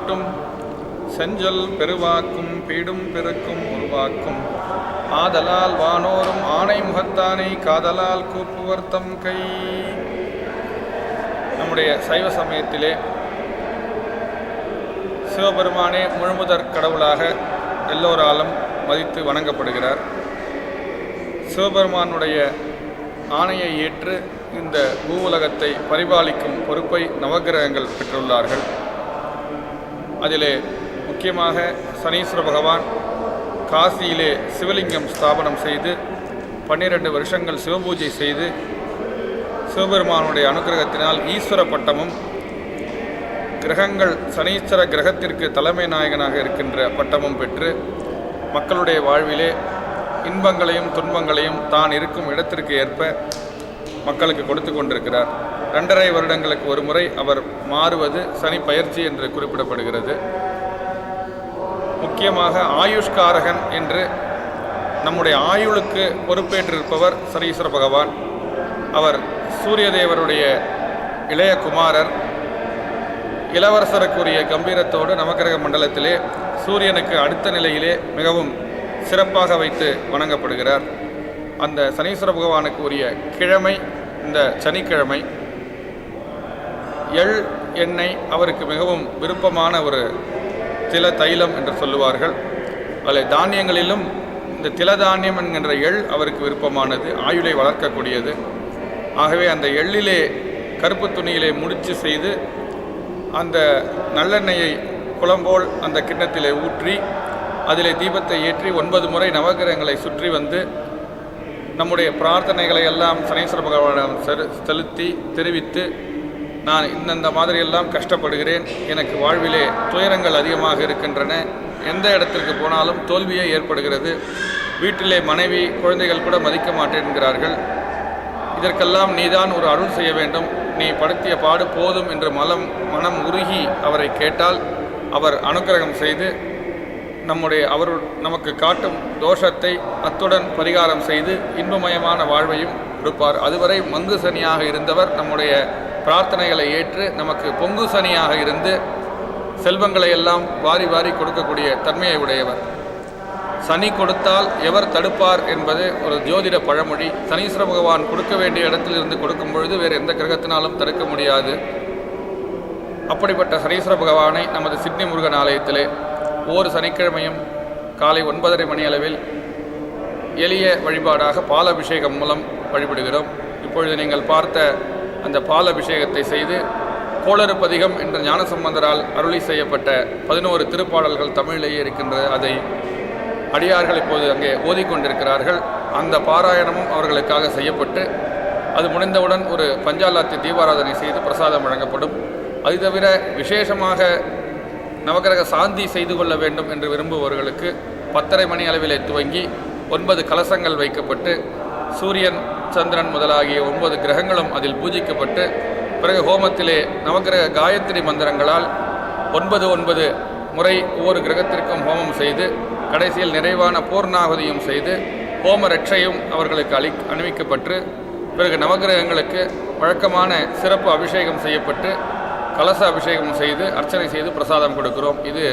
கைகூட்டும் செஞ்சல் பெருவாக்கும் பீடும் பெருக்கும் உருவாக்கும் ஆதலால் வானோரும் ஆணை முகத்தானை காதலால் கூப்புவர்த்தம் கை. நம்முடைய சைவ சமயத்திலே சிவபெருமானே முழுமுதற் கடவுளாக எல்லோராலும் மதித்து வணங்கப்படுகிறார். சிவபெருமானுடைய ஆணையை ஏற்று இந்த பூவுலகத்தை பரிபாலிக்கும் பொறுப்பை நவக்கிரகங்கள் பெற்றுள்ளார்கள். அதிலே முக்கியமாக சனீஸ்வர பகவான் காசியிலே சிவலிங்கம் ஸ்தாபனம் செய்து பன்னிரண்டு வருஷங்கள் சிவபூஜை செய்து சிவபெருமானுடைய அனுகிரகத்தினால் ஈஸ்வர பட்டமும் கிரகங்கள் சனீஸ்வர கிரகத்திற்கு தலைமை நாயகனாக இருக்கின்ற பட்டமும் பெற்று மக்களுடைய வாழ்விலே இன்பங்களையும் துன்பங்களையும் தான் இருக்கும் இடத்திற்கு ஏற்ப மக்களுக்கு கொடுத்து கொண்டிருக்கிறார். ரெண்டரை வருடங்களுக்கு ஒரு முறை அவர் மாறுவது சனி பயிற்சி என்று குறிப்பிடப்படுகிறது. முக்கியமாக ஆயுஷ்காரகன் என்று நம்முடைய ஆயுளுக்கு பொறுப்பேற்றிருப்பவர் சனீஸ்வர பகவான். அவர் சூரிய தேவருடைய இளைய குமாரர். இளவரசருக்குரிய கம்பீரத்தோடு நவக்கிரக மண்டலத்திலே சூரியனுக்கு அடுத்த நிலையிலே மிகவும் சிறப்பாக வைத்து வணங்கப்படுகிறார். அந்த சனீஸ்வர பகவானுக்கு உரிய கிழமை இந்த சனிக்கிழமை எள் எண்ணெய் அவருக்கு மிகவும் விருப்பமான ஒரு தில தைலம் என்று சொல்லுவார்கள். அதில் தானியங்களிலும் இந்த தில தானியம் என்கின்ற எள் அவருக்கு விருப்பமானது ஆயுளை வளர்க்கக்கூடியது. ஆகவே அந்த எள்ளிலே கருப்பு துணியிலே முடிச்சு செய்து அந்த நல்லெண்ணெயை குளம்போல் அந்த கிண்ணத்திலே ஊற்றி அதிலே தீபத்தை ஏற்றி ஒன்பது முறை நவகிரகங்களை சுற்றி வந்து நம்முடைய பிரார்த்தனைகளை எல்லாம் சனீஸ்வர பகவானிடம் செலுத்தி தெரிவித்து நான் இந்தந்த மாதிரியெல்லாம் கஷ்டப்படுகிறேன். எனக்கு வாழ்விலே துயரங்கள் அதிகமாக இருக்கின்றன. எந்த இடத்திற்கு போனாலும் தோல்வியே ஏற்படுகிறது. வீட்டிலே மனைவி குழந்தைகள் கூட மதிக்க மாட்டேன்கிறார்கள். இதற்கெல்லாம் நீதான் ஒரு அருள் செய்ய வேண்டும். நீ படுத்திய பாடு போதும் என்று மலம் மனம் உருகி அவரை கேட்டால் அவர் அனுக்கிரகம் செய்து நம்முடைய அவர் நமக்கு காட்டும் தோஷத்தை அத்துடன் பரிகாரம் செய்து இன்பமயமான வாழ்வையும் கொடுப்பார். அதுவரை மங்கு சனியாக இருந்தவர் நம்முடைய பிரார்த்தனைகளை ஏற்று நமக்கு பொங்கு சனியாக இருந்து செல்வங்களை எல்லாம் வாரி வாரி கொடுக்கக்கூடிய தன்மையை உடையவர். சனி கொடுத்தால் எவர் தடுப்பார் என்பது ஒரு ஜோதிட பழமொழி. சனீஸ்வர பகவான் கொடுக்க வேண்டிய இடத்திலிருந்து கொடுக்கும் பொழுது வேறு எந்த கிரகத்தினாலும் தடுக்க முடியாது. அப்படிப்பட்ட சனீஸ்வர பகவானை நமது சிட்னி முருகன் ஆலயத்திலே ஒவ்வொரு சனிக்கிழமையும் காலை ஒன்பதரை மணி அளவில் எளிய வழிபாடாக பாலபிஷேகம் மூலம் வழிபடுகிறோம். இப்பொழுது நீங்கள் பார்த்த அந்த பால் அபிஷேகத்தை செய்து கோளறுப்பதிகம் என்ற ஞானசம்பந்தரால் அருளி செய்யப்பட்ட பதினோரு திருப்பாடல்கள் தமிழிலேயே இருக்கின்றது. அதை அடியார்கள் இப்போது அங்கே ஓதிக்கொண்டிருக்கிறார்கள். அந்த பாராயணமும் அவர்களுக்காக செய்யப்பட்டு அது முடிந்தவுடன் ஒரு பஞ்சாலாத்தி தீபாராதனை செய்து பிரசாதம் வழங்கப்படும். அது தவிர விசேஷமாக நவகிரக சாந்தி செய்து கொள்ள வேண்டும் என்று விரும்புபவர்களுக்கு பத்தரை மணி அளவிலே துவங்கி ஒன்பது கலசங்கள் வைக்கப்பட்டு சூரியன் சந்திரன் முதலாகிய ஒன்பது கிரகங்களும் அதில் பூஜிக்கப்பட்டு பிறகு ஹோமத்திலே நவகிரக காயத்ரி மந்திரங்களால் ஒன்பது ஒன்பது முறை ஒவ்வொரு கிரகத்திற்கும் ஹோமம் செய்து கடைசியில் நிறைவான பூர்ணாகுதியும் செய்து ஹோம ரட்சையும் அவர்களுக்கு அளி அணிவிக்கப்பட்டு பிறகு நவகிரகங்களுக்கு வழக்கமான சிறப்பு அபிஷேகம் செய்யப்பட்டு கலச அபிஷேகம் செய்து அர்ச்சனை செய்து பிரசாதம் கொடுக்கிறோம். இது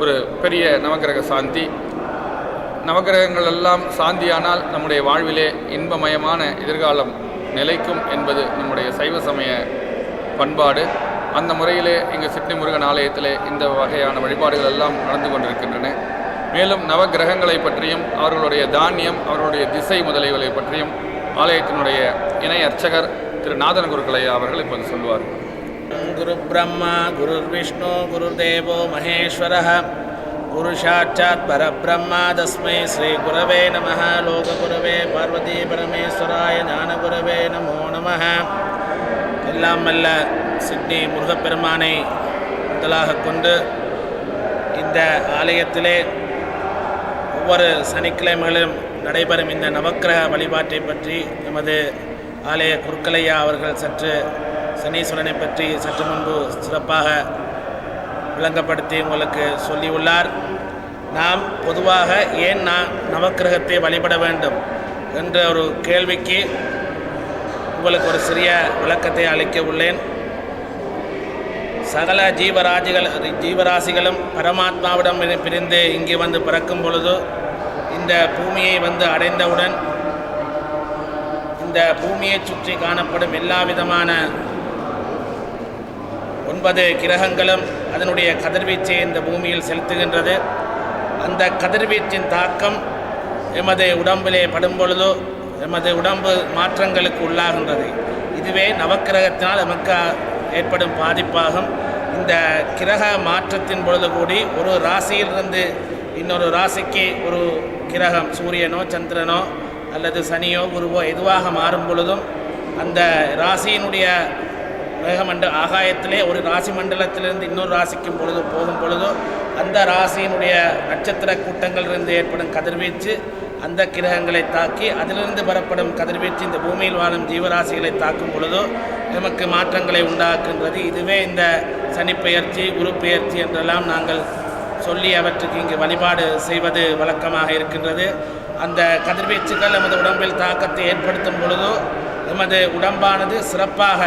ஒரு பெரிய நவகிரக சாந்தி. நவகிரகங்கள் எல்லாம் சாந்தியானால் நம்முடைய வாழ்விலே இன்பமயமான எதிர்காலம் நிலைக்கும் என்பது நம்முடைய சைவ சமய பண்பாடு. அந்த முறையிலே இங்கே சிட்னி முருகன் ஆலயத்திலே இந்த வகையான வழிபாடுகள் எல்லாம் நடந்து கொண்டிருக்கின்றன. மேலும் நவகிரகங்களை பற்றியும் அவர்களுடைய தானியம் அவர்களுடைய திசை முதலிகளை பற்றியும் ஆலயத்தினுடைய இணை அர்ச்சகர் திரு நாதன் குருக்கலையா அவர்கள் இப்போது சொல்வார். குரு பிரம்மா குரு விஷ்ணு குரு தேவோ மகேஸ்வரஹ गुरुसाक्षात् परब्रह्मा तस्मै श्रीगुरवे नमः लोकगुरवे பார்வதிபரமேஸ்வராய ஞானகுரவே நமோ நமः எல்லாம் வல்ல சிட்னி முருகப்பெருமானை முதலாக கொண்டு இந்த ஆலயத்திலே ஒவ்வொரு சனிக்கிழமைகளிலும் நடைபெறும் இந்த நவக்கிரக வழிபாட்டை பற்றி எமது ஆலய குருக்கலையா அவர்கள் சற்று சனீஸ்வரனை பற்றி சற்று முன்பு சிறப்பாக விளங்கப்படுத்தி உங்களுக்கு சொல்லியுள்ளார். நாம் பொதுவாக ஏன் நான் நவக்கிரகத்தை வழிபட வேண்டும் என்ற ஒரு கேள்விக்கு உங்களுக்கு ஒரு சிறிய விளக்கத்தை அளிக்க உள்ளேன். சகல ஜீவராஜிகள் ஜீவராசிகளும் பரமாத்மாவிடம் பிரிந்து இங்கே வந்து பிறக்கும் பொழுது இந்த பூமியை வந்து அடைந்தவுடன் இந்த பூமியை சுற்றி காணப்படும் எல்லா விதமான ஒன்பது கிரகங்களும் அதனுடைய கதிர்வீச்சை இந்த பூமியில் செலுத்துகின்றது. அந்த கதிர்வீச்சின் தாக்கம் எமது உடம்பிலே படும் பொழுதோ எமது உடம்பு மாற்றங்களுக்கு உள்ளாகின்றது. இதுவே நவக்கிரகத்தினால் நமக்கு ஏற்படும் பாதிப்பாகும். இந்த கிரக மாற்றத்தின் பொழுது கூடி ஒரு ராசியிலிருந்து இன்னொரு ராசிக்கு ஒரு கிரகம் சூரியனோ சந்திரனோ அல்லது சனியோ குருவோ எதுவாக மாறும் பொழுதும் அந்த ராசியினுடைய மேகமண்ட ஆகாயத்திலே ஒரு ராசி மண்டலத்திலிருந்து இன்னொரு ராசிக்கும் பொழுது போகும் பொழுதோ அந்த ராசியினுடைய நட்சத்திர கூட்டங்களிலிருந்து ஏற்படும் கதிர்வீச்சு அந்த கிரகங்களை தாக்கி அதிலிருந்து பெறப்படும் கதிர்வீச்சு இந்த பூமியில் வாழும் ஜீவராசிகளை தாக்கும் பொழுதோ நமக்கு மாற்றங்களை உண்டாக்குகின்றது. இதுவே இந்த சனிப்பெயர்ச்சி குருப்பெயர்ச்சி என்றெல்லாம் நாங்கள் சொல்லி அவற்றுக்கு இங்கு வழிபாடு செய்வது வழக்கமாக இருக்கின்றது. அந்த கதிர்வீச்சுகள் நமது உடம்பில் தாக்கத்தை ஏற்படுத்தும் பொழுதோ எமது உடம்பானது சிறப்பாக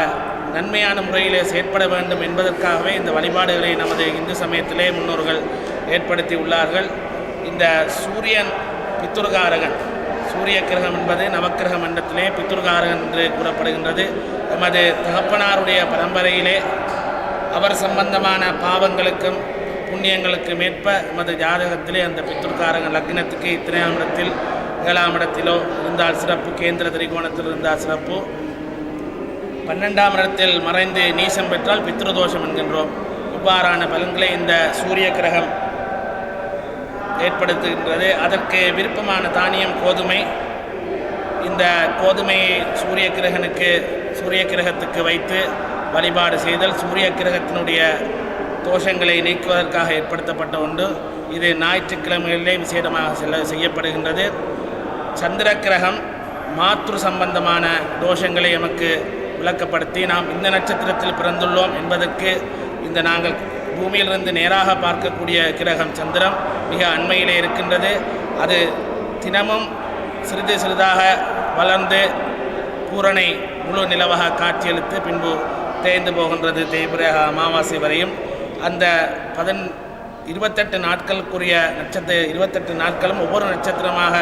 நன்மையான முறையிலே செயற்பட வேண்டும் என்பதற்காகவே இந்த வழிபாடுகளை நமது இந்து சமயத்திலே முன்னோர்கள் ஏற்படுத்தி உள்ளார்கள். இந்த சூரியன் பித்துர்காரகன் சூரிய கிரகம் என்பது நவக்கிரக மண்டலத்திலே பித்துர்காரகன் என்று கூறப்படுகின்றது. நமது தகப்பனாருடைய பரம்பரையிலே அவர் சம்பந்தமான பாவங்களுக்கும் புண்ணியங்களுக்கும் ஏற்ப நமது ஜாதகத்திலே அந்த பித்துர்காரகன் லக்னத்துக்கு இத்தனையாம் இடத்தில் ஏழாம் இடத்திலோ இருந்தால் சிறப்பு கேந்திர திரிகோணத்தில் இருந்தால் சிறப்பு. பன்னெண்டாம் இடத்தில் மறைந்து நீசம் பெற்றால் பித்ருதோஷம் என்கின்றோம். இவ்வாறான பலன்களை இந்த சூரிய கிரகம் ஏற்படுத்துகின்றது. அதற்கு விருப்பமான தானியம் கோதுமை. இந்த கோதுமையை சூரிய கிரகனுக்கு சூரிய கிரகத்துக்கு வைத்து வழிபாடு செய்தல் சூரிய கிரகத்தினுடைய தோஷங்களை நீக்குவதற்காக ஏற்படுத்தப்பட்ட ஒன்று. இது ஞாயிற்றுக்கிழமைகளிலே விசேடமாக செல்ல செய்யப்படுகின்றது. சந்திர கிரகம் மாத்ரு சம்பந்தமான தோஷங்களை எமக்கு விளக்கப்படுத்தி நாம் இந்த நட்சத்திரத்தில் பிறந்துள்ளோம் என்பதற்கு இந்த நாங்கள் பூமியிலிருந்து நேராக பார்க்கக்கூடிய கிரகம் சந்திரம் மிக அண்மையிலே இருக்கின்றது. அது தினமும் சிறிது சிறிதாக வளர்ந்து பூரணை முழு நிலவாக காட்சியளித்து பின்பு தேய்ந்து போகின்றது தேய்பிரக அமாவாசை வரையும். அந்த பதன் இருபத்தெட்டு நாட்களுக்குரிய நட்சத்திர இருபத்தெட்டு நாட்களும் ஒவ்வொரு நட்சத்திரமாக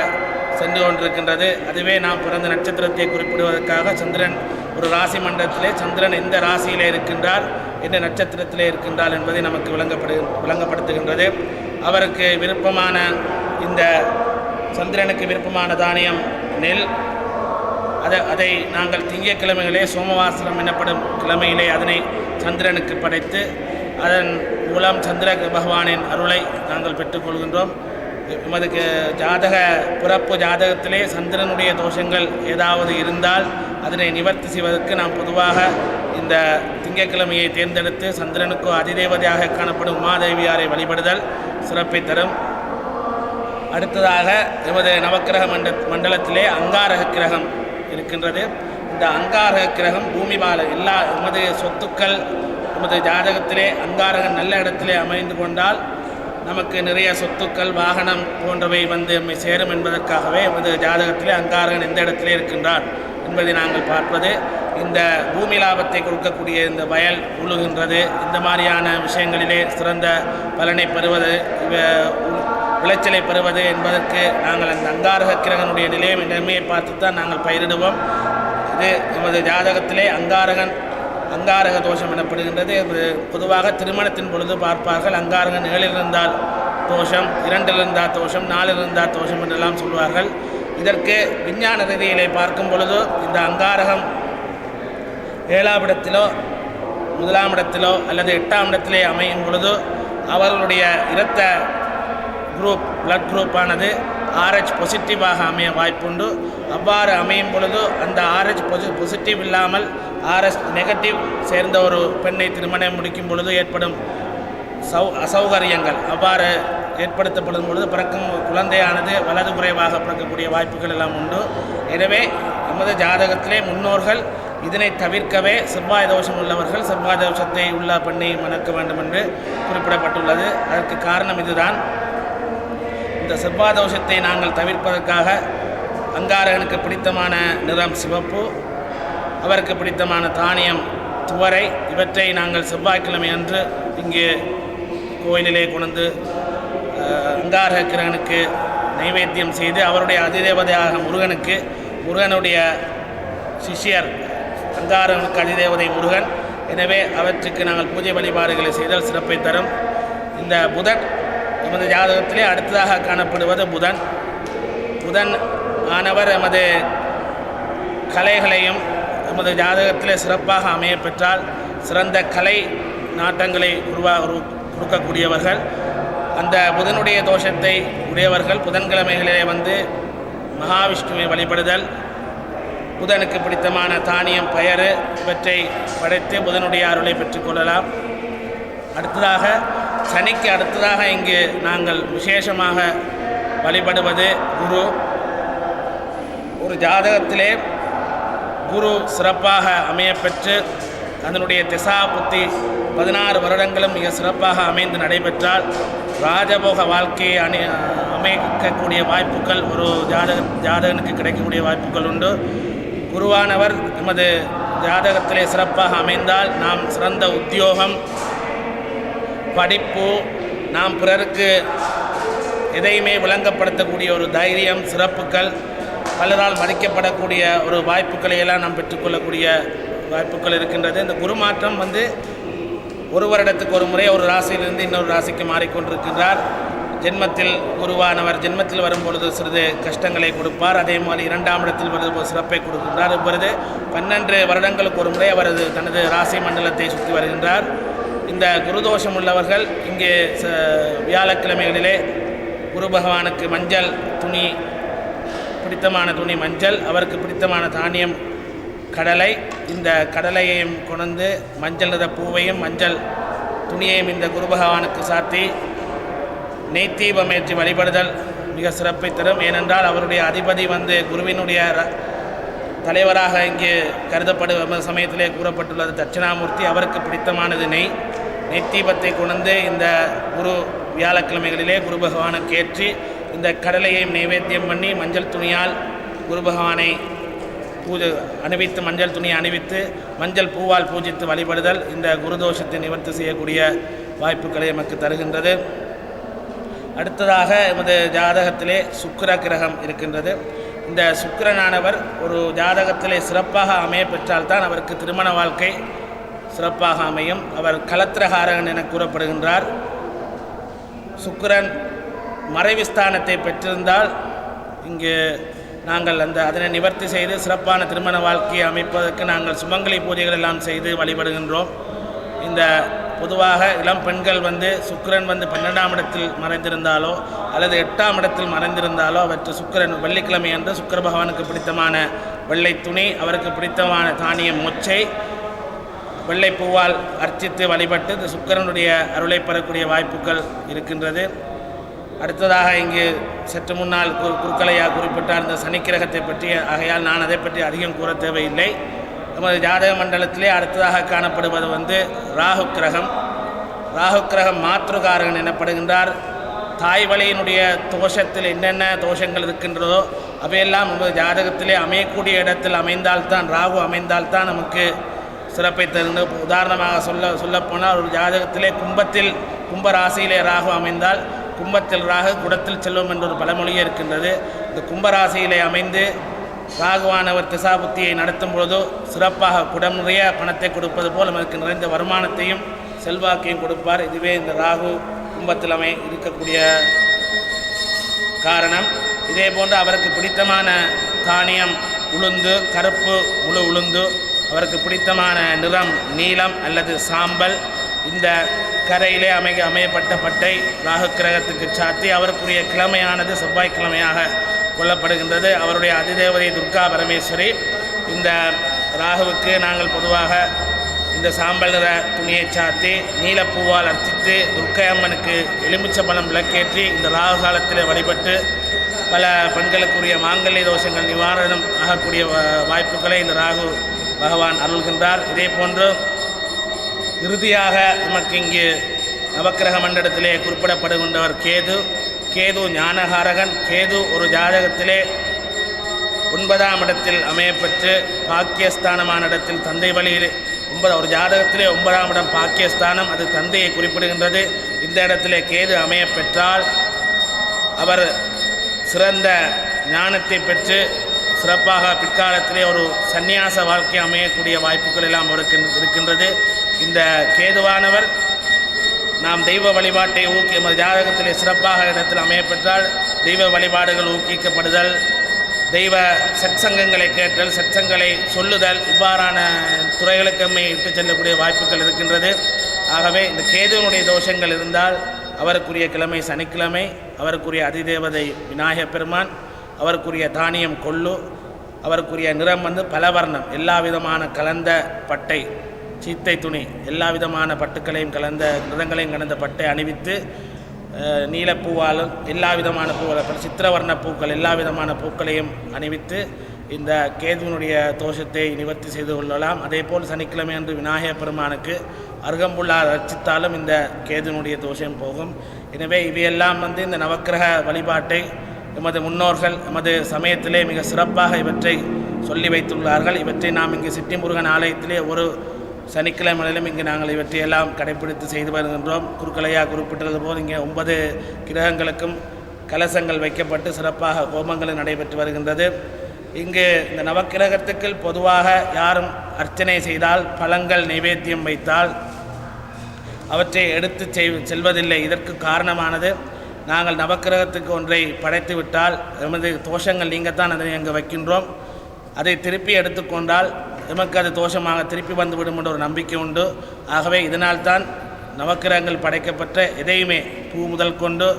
சென்று கொண்டிருக்கின்றது. அதுவே நாம் பிறந்த நட்சத்திரத்தை குறிப்பிடுவதற்காக சந்திரன் ஒரு ராசி மண்டலத்திலே சந்திரன் எந்த ராசியிலே இருக்கின்றார் எந்த நட்சத்திரத்திலே இருக்கின்றார் என்பதை நமக்கு விளங்கப்படு விளங்கப்படுத்துகின்றது. அவருக்கு விருப்பமான இந்த சந்திரனுக்கு விருப்பமான தானியம் நெல். அதை அதை நாங்கள் திங்கட்கிழமைகளே சோமவாசனம் எனப்படும் கிழமையிலே அதனை சந்திரனுக்கு படைத்து அதன் மூலம் சந்திர பகவானின் அருளை நாங்கள் பெற்றுக்கொள்கின்றோம் எமது ஜாதக பிறப்பு ஜாதகத்திலே சந்திரனுடைய தோஷங்கள் ஏதாவது இருந்தால் அதனை நிவர்த்தி செய்வதற்கு நாம் பொதுவாக இந்த திங்கட்கிழமையை தேர்ந்தெடுத்து சந்திரனுக்கு அதிதேவதையாக காணப்படும் உமாதேவியாரை வழிபடுதல் சிறப்பை தரும். அடுத்ததாக எமது நவக்கிரக மண்ட மண்டலத்திலே அங்காரக கிரகம் இருக்கின்றது. இந்த அங்காரக கிரகம் பூமி பால எல்லா எமது சொத்துக்கள் எமது ஜாதகத்திலே அங்காரகன் நல்ல இடத்திலே அமைந்து கொண்டால் நமக்கு நிறைய சொத்துக்கள் வாகனம் போன்றவை வந்து நம்மை சேரும் என்பதற்காகவே எமது ஜாதகத்திலே அங்காரகன் எந்த இடத்திலே இருக்கின்றார் என்பதை நாங்கள் பார்ப்பது. இந்த பூமி லாபத்தை கொடுக்கக்கூடிய இந்த வயல் உழுகின்றது. இந்த மாதிரியான விஷயங்களிலே சிறந்த பலனை பெறுவது விளைச்சலை பெறுவது என்பதற்கு நாங்கள் அந்த அங்காரக கிரகனுடைய நிலையம் நிலைமையை பார்த்து தான் நாங்கள் பயிரிடுவோம். இது எமது ஜாதகத்திலே அங்காரகன் அங்காரக தோஷம் எனப்படுகின்றது. பொதுவாக திருமணத்தின் பொழுது பார்ப்பார்கள். அங்காரகன் ஏழிலிருந்தால் தோஷம் இரண்டிலிருந்தால் தோஷம் நாலிலிருந்தால் தோஷம் என்றெல்லாம் சொல்வார்கள். இதற்கு விஞ்ஞான ரீதியிலே பார்க்கும் பொழுது இந்த அங்காரகம் ஏழாம் இடத்திலோ முதலாம் இடத்திலோ அல்லது எட்டாம் இடத்திலே அமையும் பொழுது அவர்களுடைய இரத்த குரூப் பிளட் குரூப்பானது ஆர்ஹெச் பாசிட்டிவாக அமைய வாய்ப்புண்டு. அவ்வாறு அமையும் பொழுது அந்த ஆர்ஹெச் பாசிட்டிவ் இல்லாமல் ஆர்எஸ் நெகட்டிவ் சேர்ந்த ஒரு பெண்ணை திருமணம் முடிக்கும் பொழுது ஏற்படும் சௌ அசௌகரியங்கள். அவ்வாறு ஏற்படுத்தப்படும் பொழுது பிறக்கும் குழந்தையானது வலது குறைவாக பிறக்கக்கூடிய வாய்ப்புகள் எல்லாம் உண்டு. எனவே நமது ஜாதகத்திலே முன்னோர்கள் இதனை தவிர்க்கவே செவ்வாய் தோஷம் உள்ளவர்கள் செவ்வாய் தோஷத்தை உள்ள பெண்ணை மணக்க வேண்டும் என்று குறிப்பிடப்பட்டுள்ளது. அதற்கு காரணம் இதுதான். இந்த செவ்வாய் தோஷத்தை நாங்கள் தவிர்ப்பதற்காக அங்காரகனுக்கு பிடித்தமான நிறம் சிவப்பு அவருக்கு பிடித்தமான தானியம் துவரை இவற்றை நாங்கள் செவ்வாய்க்கிழமை அன்று இங்கே கோயிலிலே கொண்டு அங்காரகிரகனுக்கு கிரகனுக்கு நைவேத்தியம் செய்து அவருடைய அதிதேவதையாக முருகனுக்கு முருகனுடைய சிஷ்யர் அங்காரனுக்கு அதிதேவதை முருகன். எனவே அவற்றுக்கு நாங்கள் பூஜை வழிபாடுகளை செய்தால் சிறப்பை தரும். இந்த புதன் எமது ஜாதகத்திலே அடுத்ததாக காணப்படுவது புதன். புதன் ஆனவர் எமது கலைகளையும் எமது ஜாதகத்திலே சிறப்பாக அமைய பெற்றால் சிறந்த கலை நாட்டங்களை உருவா கொடுக்கக்கூடியவர்கள். அந்த புதனுடைய தோஷத்தை உடையவர்கள் புதன்கிழமைகளிலே வந்து மகாவிஷ்ணுவை வழிபடுதல் புதனுக்கு பிடித்தமான தானியம் பயறு இவற்றை படைத்து புதனுடைய அருளை பெற்றுக்கொள்ளலாம் அடுத்ததாக சனிக்கு அடுத்ததாக இங்கு நாங்கள் விசேஷமாக வழிபடுவது குரு. ஒரு ஜாதகத்திலே குரு சிறப்பாக அமையப்பெற்று அதனுடைய திசா புத்தி பதினாறு வருடங்களும் மிக சிறப்பாக அமைந்து நடைபெற்றால் ராஜபோக வாழ்க்கையை அணி அமைக்கக்கூடிய வாய்ப்புகள் ஒரு ஜாதக ஜாதகனுக்கு கிடைக்கக்கூடிய வாய்ப்புகள் உண்டு. குருவானவர் நமது ஜாதகத்திலே சிறப்பாக அமைந்தால் நாம் சிறந்த உத்தியோகம் படிப்பு நாம் பிறருக்கு எதையுமே விளங்கப்படுத்தக்கூடிய ஒரு தைரியம் சிறப்புகள் பலரால் மதிக்கப்படக்கூடிய ஒரு வாய்ப்புகளை எல்லாம் நாம் பெற்றுக்கொள்ளக்கூடிய வாய்ப்புகள் இருக்கின்றது. இந்த குருமாற்றம் வந்து ஒரு வருடத்துக்கு ஒரு முறை ஒரு ராசியிலிருந்து இன்னொரு ராசிக்கு மாறிக்கொண்டிருக்கின்றார். ஜென்மத்தில் குருவானவர் ஜென்மத்தில் வரும்பொழுது சிறிது கஷ்டங்களை கொடுப்பார். அதே மாதிரி இரண்டாம் இடத்தில் வரும்போது சிறப்பை கொடுக்கின்றார். இப்பொழுது பன்னெண்டு வருடங்களுக்கு ஒரு முறை அவரது தனது ராசி மண்டலத்தை சுற்றி வருகின்றார். இந்த குருதோஷம் உள்ளவர்கள் இங்கே ச- வியாழக்கிழமைகளிலே குரு பகவானுக்கு மஞ்சள் துணி பிடித்தமான துணி மஞ்சள் அவருக்கு பிடித்தமான தானியம் கடலை இந்த கடலையையும் கொண்டு மஞ்சள் நிற பூவையும் மஞ்சள் துணியையும் இந்த குரு பகவானுக்கு சாத்தி நெய்த்தீபமேற்றி வழிபடுதல் மிக சிறப்பை தரும். ஏனென்றால் அவருடைய அதிபதி வந்து குருவினுடைய ர- தலைவராக இங்கே கருதப்படும் சமயத்திலே கூறப்பட்டுள்ளது. தட்சிணாமூர்த்தி அவருக்கு பிடித்தமானது நெய். நெய்த்தீபத்தை கொண்டு இந்த குரு வியாழக்கிழமைகளிலே குரு பகவானுக்கு ஏற்றி இந்த கடலையை நைவேத்தியம் பண்ணி மஞ்சள் துணியால் குரு பகவானை பூஜை அணிவித்து மஞ்சள் துணியை அணிவித்து மஞ்சள் பூவால் பூஜித்து வழிபடுதல் இந்த குருதோஷத்தை நிவர்த்தி செய்யக்கூடிய வாய்ப்புகளை நமக்கு தருகின்றது. அடுத்ததாக எமது ஜாதகத்திலே சுக்கிர கிரகம் இருக்கின்றது. இந்த சுக்கிரனானவர் ஒரு ஜாதகத்திலே சிறப்பாக அமைய பெற்றால்தான் அவருக்கு திருமண வாழ்க்கை சிறப்பாக அமையும். அவர் கலத்திரகாரகன் என கூறப்படுகின்றார். சுக்கிரன் மறைவிஸ்தானத்தை பெற்றிருந்தால் இங்கு நாங்கள் அந்த அதனை நிவர்த்தி செய்து சிறப்பான திருமண வாழ்க்கையை அமைப்பதற்கு நாங்கள் சுமங்கலி பூஜைகள் எல்லாம் செய்து வழிபடுகின்றோம். இந்த பொதுவாக இளம் பெண்கள் வந்து சுக்கிரன் வந்து பன்னெண்டாம் இடத்தில் மறைந்திருந்தாலோ அல்லது எட்டாம் இடத்தில் மறைந்திருந்தாலோ அவற்றை சுக்கிரன் வெள்ளிக்கிழமை அன்று சுக்கர பகவானுக்கு பிடித்தமான வெள்ளை துணி அவருக்கு பிடித்தமான தானியம் மொச்சை வெள்ளை பூவால் அர்ச்சித்து வழிபட்டு இந்த சுக்கிரனுடைய அருளை பெறக்கூடிய வாய்ப்புகள் இருக்கின்றது. அடுத்ததாக இங்கு சற்று முன்னால் கு குருக்கலையா குறிப்பிட்டார் இந்த சனிக்கிரகத்தை பற்றி. ஆகையால் நான் அதை பற்றி அதிகம் கூற தேவையில்லை. நமது ஜாதக மண்டலத்திலே அடுத்ததாக காணப்படுவது வந்து ராகு கிரகம். ராகு கிரகம் மாத்ருகாரகன் எனப்படுகின்றார். தாய் வழியினுடைய தோஷத்தில் என்னென்ன தோஷங்கள் இருக்கின்றதோ அவையெல்லாம் நமது ஜாதகத்திலே அமையக்கூடிய இடத்தில் அமைந்தால்தான் ராகு அமைந்தால்தான் நமக்கு சிறப்பை தருந்து உதாரணமாக சொல்ல சொல்லப்போனால் ஒரு ஜாதகத்திலே கும்பத்தில் கும்ப ராசியிலே ராகு அமைந்தால் கும்பத்தில் ராகு குடத்தில் செல்வம் என்ற ஒரு பழமொழியே இருக்கின்றது. இந்த கும்பராசியிலே அமைந்து ராகுவானவர் திசாபுத்தியை நடத்தும் பொழுதோ சிறப்பாக குடம் நிறைய பணத்தை கொடுப்பது போல் நமக்கு நிறைந்த வருமானத்தையும் செல்வாக்கையும் கொடுப்பார். இதுவே இந்த ராகு கும்பத்தில் அமை இருக்கக்கூடிய காரணம். இதே போன்று அவருக்கு பிடித்தமான தானியம் உளுந்து கருப்பு முழு உளுந்து அவருக்கு பிடித்தமான நிறம் நீலம் அல்லது சாம்பல் இந்த கரையிலே அமை அமையப்பட்ட பட்டை ராகு கிரகத்துக்கு சாத்தி அவருக்குரிய கிழமையானது செவ்வாய்க்கிழமையாக கொல்லப்படுகின்றது. அவருடைய அதிதேவதை துர்கா பரமேஸ்வரி இந்த ராகுவுக்கு நாங்கள் பொதுவாக இந்த சாம்பல் நிற துணியை சாத்தி நீலப்பூவால் அர்த்தித்து துர்க்கை அம்மனுக்கு எலுமிச்சம்பழம் விளக்கேற்றி இந்த ராகு காலத்தில் வழிபட்டு பல பெண்களுக்குரிய மாங்கல்ய தோஷங்கள் நிவாரணம் ஆகக்கூடிய வாய்ப்புகளை இந்த ராகு பகவான் அருள்கின்றார். இதே போன்று இறுதியாக நமக்கு இங்கு நவக்கிரக மண்டலத்திலே குறிப்பிடப்படுகின்றவர் கேது. கேது ஞானகாரகன். கேது ஒரு ஜாதகத்திலே ஒன்பதாம் இடத்தில் அமையப்பெற்று பாக்கியஸ்தானமான இடத்தில் தந்தை வழியில் ஒன்பது ஒரு ஜாதகத்திலே ஒன்பதாம் இடம் பாக்கியஸ்தானம். அது தந்தையை குறிப்பிடுகின்றது. இந்த இடத்திலே கேது அமைய பெற்றால் அவர் சிறந்த ஞானத்தை பெற்று சிறப்பாக பிற்காலத்திலே ஒரு சந்நியாச வாழ்க்கை அமையக்கூடிய வாய்ப்புகள் எல்லாம் அவருக்கு இருக்கின்றது. இந்த கேதுவானவர் நாம் தெய்வ வழிபாட்டை ஊக்கி எமது ஜாதகத்திலே சிறப்பாக இடத்தில் அமையப்பெற்றால் தெய்வ வழிபாடுகள் ஊக்கிக்கப்படுதல் தெய்வ சற்சங்கங்களை கேட்டல் சற்சங்களை சொல்லுதல் இவ்வாறான துறைகளுக்கு நம்மை செல்லக்கூடிய வாய்ப்புகள் இருக்கின்றது. ஆகவே இந்த கேதுவனுடைய தோஷங்கள் இருந்தால் அவருக்குரிய கிழமை சனிக்கிழமை அவருக்குரிய அதிதேவதை விநாயகப் பெருமான் அவருக்குரிய தானியம் கொள்ளு அவருக்குரிய நிறம் வந்து பலவர்ணம் எல்லா விதமான கலந்த பட்டை சீத்தை துணி. எல்லா விதமான பட்டுக்களையும் கலந்த நிறங்களையும் கலந்த பட்டை அணிவித்து நீலப்பூவாலும் எல்லா விதமான பூக்கள் சித்திரவர்ண பூக்கள் எல்லா விதமான பூக்களையும் அணிவித்து இந்த கேதுவனுடைய தோஷத்தை நிவர்த்தி செய்து கொள்ளலாம். அதேபோல் சனிக்கிழமை அன்று விநாயகப் பெருமானுக்கு அருகம்புல்லா ரச்சித்தாலும் இந்த கேதுவனுடைய தோஷம் போகும். எனவே இவையெல்லாம் வந்து இந்த நவக்கிரக வழிபாட்டை எமது முன்னோர்கள் எமது சமயத்திலே மிக சிறப்பாக இவற்றை சொல்லி வைத்துள்ளார்கள். இவற்றை நாம் இங்கு சிட்டி முருகன் ஆலயத்திலே ஒரு சனிக்கிழமையிலும் இங்கு நாங்கள் இவற்றையெல்லாம் கடைப்பிடித்து செய்து வருகின்றோம். குருக்கலையா குறிப்பிட்டது போல் இங்கே ஒன்பது கிரகங்களுக்கும் கலசங்கள் வைக்கப்பட்டு சிறப்பாக ஹோமங்கள் நடைபெற்று வருகின்றது. இங்கு இந்த நவக்கிரகத்துக்கு பொதுவாக யாரும் அர்ச்சனை செய்தால் பழங்கள் நைவேத்தியம் வைத்தால் அவற்றை எடுத்து செய் செல்வதில்லை. இதற்கு காரணமானது நாங்கள் நவக்கிரகத்துக்கு ஒன்றை படைத்து விட்டால் எமது தோஷங்கள் நீங்கத்தான் அதனை அங்கு வைக்கின்றோம். அதை திருப்பி எடுத்துக்கொண்டால் எமக்கு அது தோஷமாக திருப்பி வந்துவிடும் என்ற ஒரு நம்பிக்கை உண்டு. ஆகவே இதனால்தான் நவக்கிரகங்கள் படைக்கப்பட்ட எதையுமே பூ முதல் கொண்டு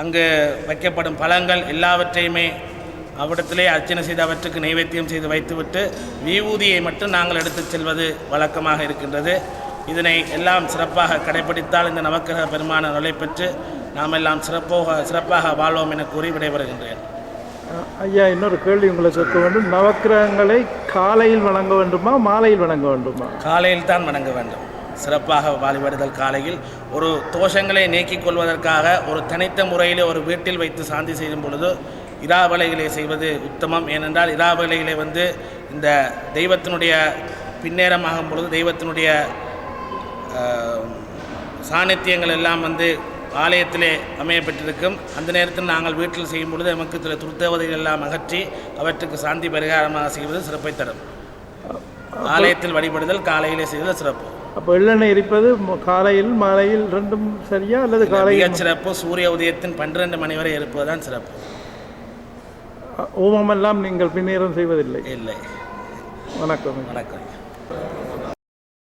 அங்கு வைக்கப்படும் பழங்கள் எல்லாவற்றையுமே அவ்விடத்திலே அர்ச்சனை செய்து அவற்றுக்கு நைவேத்தியம் செய்து வைத்துவிட்டு விபூதியை மட்டும் நாங்கள் எடுத்துச் செல்வது வழக்கமாக இருக்கின்றது. இதனை எல்லாம் சிறப்பாக கடைபிடித்தால் இந்த நவக்கிரக பெருமான நுழைப்பெற்று பெற்று நாம் எல்லாம் சிறப்பாக சிறப்பாக வாழ்வோம் என கூறி விடைபெறுகின்றேன். ஐயா இன்னொரு கேள்வி உங்களை இருக்க வேண்டும். நவக்கிரகங்களை காலையில் வணங்க வேண்டுமா மாலையில் வணங்க வேண்டுமா? காலையில் தான் வணங்க வேண்டும். சிறப்பாக வழிபடுதல் காலையில். ஒரு தோஷங்களை நீக்கிக் கொள்வதற்காக ஒரு தனித்த முறையில் ஒரு வீட்டில் வைத்து சாந்தி செய்யும் பொழுது இராவலைகளை செய்வது உத்தமம். ஏனென்றால் இராவலைகளை வந்து இந்த தெய்வத்தினுடைய பின்னேரமாகும் பொழுது தெய்வத்தினுடைய ஆஹ், சாநித்தியங்கள் எல்லாம் வந்து ஆலயத்திலே அமையப்பட்டிருக்கும். அந்த நேரத்தில் நாங்கள் வீட்டில் செய்யும் பொழுது நமக்கு சில துர்த்தேவதைகள் எல்லாம் அகற்றி அவற்றுக்கு சாந்தி பரிகாரமாக செய்வது சிறப்பை தரும். ஆலயத்தில் வழிபடுதல் காலையிலே செய்தல் சிறப்பு. அப்போ எள்ளெண்ணெய் எரிப்பது ம- காலையில் மாலையில் ரெண்டும் சரியா அல்லது காலையில் சிறப்பு. சூரிய உதயத்தின் பன்னிரண்டு மணி வரை இருப்பதுதான் சிறப்பு. ஓமமெல்லாம் நீங்கள் பின்னேறம் செய்வதில்லை. இல்லை. வணக்கம். வணக்கம்.